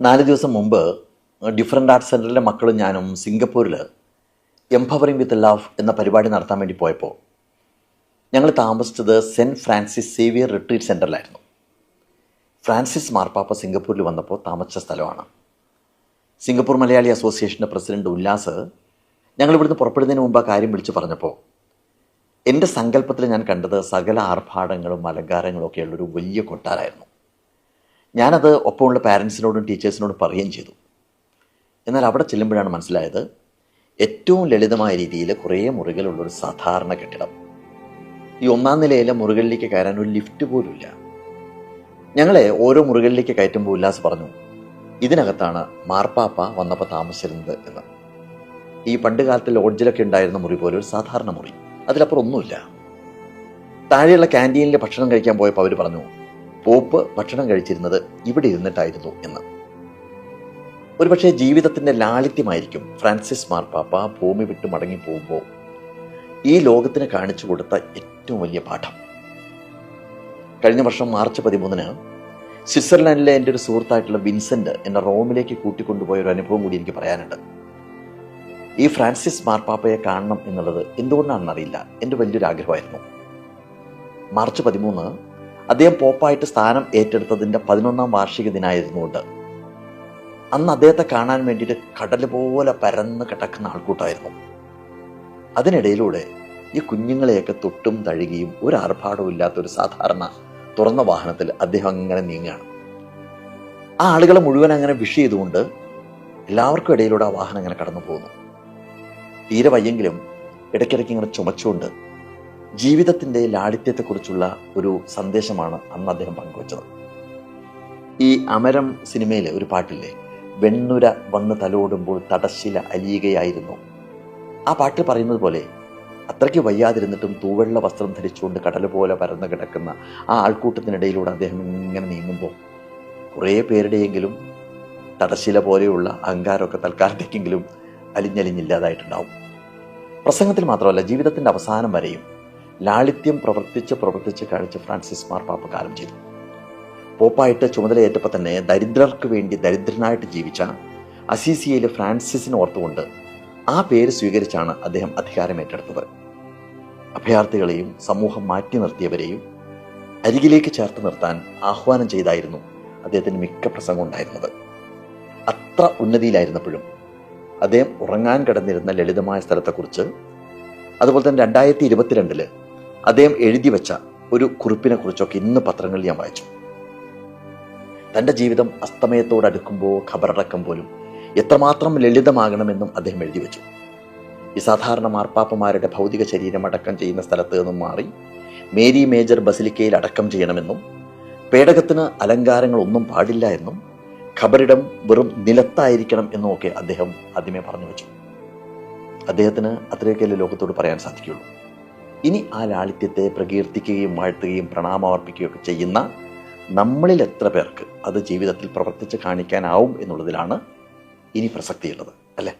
നാല് ദിവസം മുമ്പ് ഡിഫറെന്റ് ആർട്സ് സെന്ററിലെ മക്കളും ഞാനും സിംഗപ്പൂരിൽ എംപവറിംഗ് വിത്ത് ലവ് എന്ന പരിപാടി നടത്താൻ വേണ്ടി പോയപ്പോൾ ഞങ്ങൾ താമസിച്ചത് സെന്റ് ഫ്രാൻസിസ് സേവിയർ റിട്രീറ്റ് സെന്ററിലായിരുന്നു ഫ്രാൻസിസ് മാർപ്പാപ്പ സിംഗപ്പൂരിൽ വന്നപ്പോൾ താമസിച്ച സ്ഥലമാണ്. സിംഗപ്പൂർ മലയാളി അസോസിയേഷന്റെ പ്രസിഡന്റ് ഉല്ലാസ് ഞങ്ങൾ ഇവിടുന്ന് പുറപ്പെടുന്നതിന് മുമ്പ് ആ കാര്യം വിളിച്ച് പറഞ്ഞപ്പോൾ എന്റെ സങ്കല്പത്തിൽ ഞാൻ കണ്ടത് സകല ആർഭാടങ്ങളും അലങ്കാരങ്ങളും ഒക്കെയുള്ളൊരു വലിയ കൊട്ടാരായിരുന്നു. ഞാനത് ഒപ്പമുള്ള പാരൻസിനോടും ടീച്ചേഴ്സിനോടും പറയുകയും ചെയ്തു. എന്നാൽ അവിടെ ചെല്ലുമ്പോഴാണ് മനസ്സിലായത് ഏറ്റവും ലളിതമായ രീതിയിൽ കുറേ മുറികളുള്ളൊരു സാധാരണ കെട്ടിടം. ഈ ഒന്നാം നിലയിലെ മുറികളിലേക്ക് കയറാൻ ഒരു ലിഫ്റ്റ് പോലുമില്ല. ഞങ്ങളെ ഓരോ മുറികളിലേക്ക് കയറ്റുമ്പോൾ ഉല്ലാസ് പറഞ്ഞു ഇതിനകത്താണ് മാർപ്പാപ്പ വന്നപ്പോൾ താമസിച്ചിരുന്നത് എന്ന്. ഈ പണ്ട് കാലത്ത് ലോഡ്ജിലൊക്കെ ഉണ്ടായിരുന്ന മുറി പോലെ ഒരു സാധാരണ മുറി. അതിലപ്പുറം ഒന്നുമില്ല. താഴെയുള്ള ക്യാന്റീനിൽ ഭക്ഷണം കഴിക്കാൻ പോയപ്പോൾ അവർ പറഞ്ഞു പോപ്പ് ഭക്ഷണം കഴിച്ചിരുന്നത് ഇവിടെ ഇരുന്നിട്ടായിരുന്നു എന്ന്. ഒരുപക്ഷെ ജീവിതത്തിന്റെ ലാളിത്യമായിരിക്കും ഫ്രാൻസിസ് മാർപ്പാപ്പ ഭൂമി വിട്ട് മടങ്ങി പോകുമ്പോൾ ഈ ലോകത്തിന് കാണിച്ചു കൊടുത്ത ഏറ്റവും വലിയ പാഠം. കഴിഞ്ഞ വർഷം മാർച്ച് പതിമൂന്നിന് സ്വിറ്റ്സർലാൻഡിലെ എന്റെ ഒരു സുഹൃത്തായിട്ടുള്ള വിൻസെന്റ് എന്നെ റോമിലേക്ക് കൂട്ടിക്കൊണ്ടുപോയ ഒരു അനുഭവം കൂടി എനിക്ക് പറയാനുണ്ട്. ഈ ഫ്രാൻസിസ് മാർപ്പാപ്പയെ കാണണം എന്നുള്ളത് എന്തുകൊണ്ടാണെന്നറിയില്ല. എന്റെ വലിയൊരു ആഗ്രഹമായിരുന്നു. മാർച്ച് പതിമൂന്ന് അദ്ദേഹം പോപ്പായിട്ട് സ്ഥാനം ഏറ്റെടുത്തതിന്റെ പതിനൊന്നാം വാർഷിക ദിനമായിരുന്നുകൊണ്ട് അന്ന് അദ്ദേഹത്തെ കാണാൻ വേണ്ടിയിട്ട് കടൽ പോലെ പരന്ന് കിടക്കുന്ന ആൾക്കൂട്ടമായിരുന്നു അതിനിടയിലൂടെ ഈ കുഞ്ഞുങ്ങളെയൊക്കെ തൊട്ടും തഴുകിയും ഒരു ആർഭാടവും ഇല്ലാത്ത ഒരു സാധാരണ തുറന്ന വാഹനത്തിൽ അദ്ദേഹം അങ്ങനെ നീങ്ങുകയാണ്. ആ ആളുകളെ മുഴുവൻ അങ്ങനെ വിഷ് ചെയ്തുകൊണ്ട് എല്ലാവർക്കും ഇടയിലൂടെ ആ വാഹനം അങ്ങനെ കടന്നു പോകുന്നു തീരെ വയ്യെങ്കിലും ഇടയ്ക്കിടയ്ക്ക് ഇങ്ങനെ ചുമച്ചുകൊണ്ട് ജീവിതത്തിന്റെ ലാളിത്യത്തെക്കുറിച്ചുള്ള ഒരു സന്ദേശമാണ് അന്ന് അദ്ദേഹം പങ്കുവച്ചത്. ഈ അമരം സിനിമയിലെ ഒരു പാട്ടില്ലേ വെണ്ണുര വന്ന് തലോടുമ്പോൾ തടശ്ശില അലിയുകയായിരുന്നു ആ പാട്ട് പറയുന്നത് പോലെ അത്രയ്ക്ക് വയ്യാതിരുന്നിട്ടും തൂവെള്ള വസ്ത്രം ധരിച്ചുകൊണ്ട് കടൽ പോലെ പരന്ന് കിടക്കുന്ന ആ ആൾക്കൂട്ടത്തിനിടയിലൂടെ അദ്ദേഹം ഇങ്ങനെ നീങ്ങുമ്പോൾ കുറേ പേരുടെയെങ്കിലും തടശ്ശില പോലെയുള്ള അഹങ്കാരമൊക്കെ തൽക്കാലത്തേക്കെങ്കിലും അലിഞ്ഞലിഞ്ഞില്ലാതായിട്ടുണ്ടാവും. പ്രസംഗത്തിൽ മാത്രമല്ല ജീവിതത്തിന്റെ അവസാനം വരെയും ലാളിത്യം പ്രവർത്തിച്ച് പ്രവർത്തിച്ച് കഴിച്ച് ഫ്രാൻസിസ് മാർപ്പാപ്പ കാലം ചെയ്തു. പോപ്പായിട്ട് ചുമതലയേറ്റപ്പോൾ തന്നെ ദരിദ്രർക്ക് വേണ്ടി ദരിദ്രനായിട്ട് ജീവിച്ച അസീസിയയിലെ ഫ്രാൻസിസിനെ ഓർത്തുകൊണ്ട് ആ പേര് സ്വീകരിച്ചാണ് അദ്ദേഹം അധികാരം ഏറ്റെടുത്തത്. അഭയാർത്ഥികളെയും സമൂഹം മാറ്റി നിർത്തിയവരെയും അരികിലേക്ക് ചേർത്ത് നിർത്താൻ ആഹ്വാനം ചെയ്തായിരുന്നു അദ്ദേഹത്തിന് മിക്ക പ്രസംഗം ഉണ്ടായിരുന്നത്. അത്ര ഉന്നതിയിലായിരുന്നപ്പോഴും അദ്ദേഹം ഉറങ്ങാൻ കിടന്നിരുന്ന ലളിതമായ സ്ഥലത്തെക്കുറിച്ച് അതുപോലെ തന്നെ രണ്ടായിരത്തി ഇരുപത്തിരണ്ടിൽ അദ്ദേഹം എഴുതി വെച്ച ഒരു കുറിപ്പിനെ കുറിച്ചൊക്കെ ഇന്ന് പത്രങ്ങളിൽ ഞാൻ വായിച്ചു. തന്റെ ജീവിതം അസ്തമയത്തോടടുക്കുമ്പോൾ ഖബറടക്കം പോലും എത്രമാത്രം ലളിതമാകണമെന്നും അദ്ദേഹം എഴുതി വെച്ചു. ഈ സാധാരണ മാർപ്പാപ്പമാരുടെ ഭൗതിക ശരീരം അടക്കം ചെയ്യുന്ന സ്ഥലത്ത് നിന്നും മാറി മേരി മേജർ ബസിലിക്കയിൽ അടക്കം ചെയ്യണമെന്നും പേടകത്തിന് അലങ്കാരങ്ങളൊന്നും പാടില്ല എന്നും ഖബറിടം വെറും നിലത്തായിരിക്കണം എന്നും ഒക്കെ അദ്ദേഹം ആദ്യമേ പറഞ്ഞു വെച്ചു. അദ്ദേഹത്തിന് അത്രയൊക്കെയല്ലേ ലോകത്തോട് പറയാൻ സാധിക്കുകയുള്ളൂ. ഇനി ആ ലാളിത്യത്തെ പ്രകീർത്തിക്കുകയും വാഴ്ത്തുകയും പ്രണാമർപ്പിക്കുകയും ഒക്കെ ചെയ്യുന്ന നമ്മളിൽ എത്ര പേർക്ക് അത് ജീവിതത്തിൽ പ്രവർത്തിച്ച് കാണിക്കാനാവും എന്നുള്ളതിലാണ് ഇനി പ്രസക്തിയുള്ളത് അല്ലേ?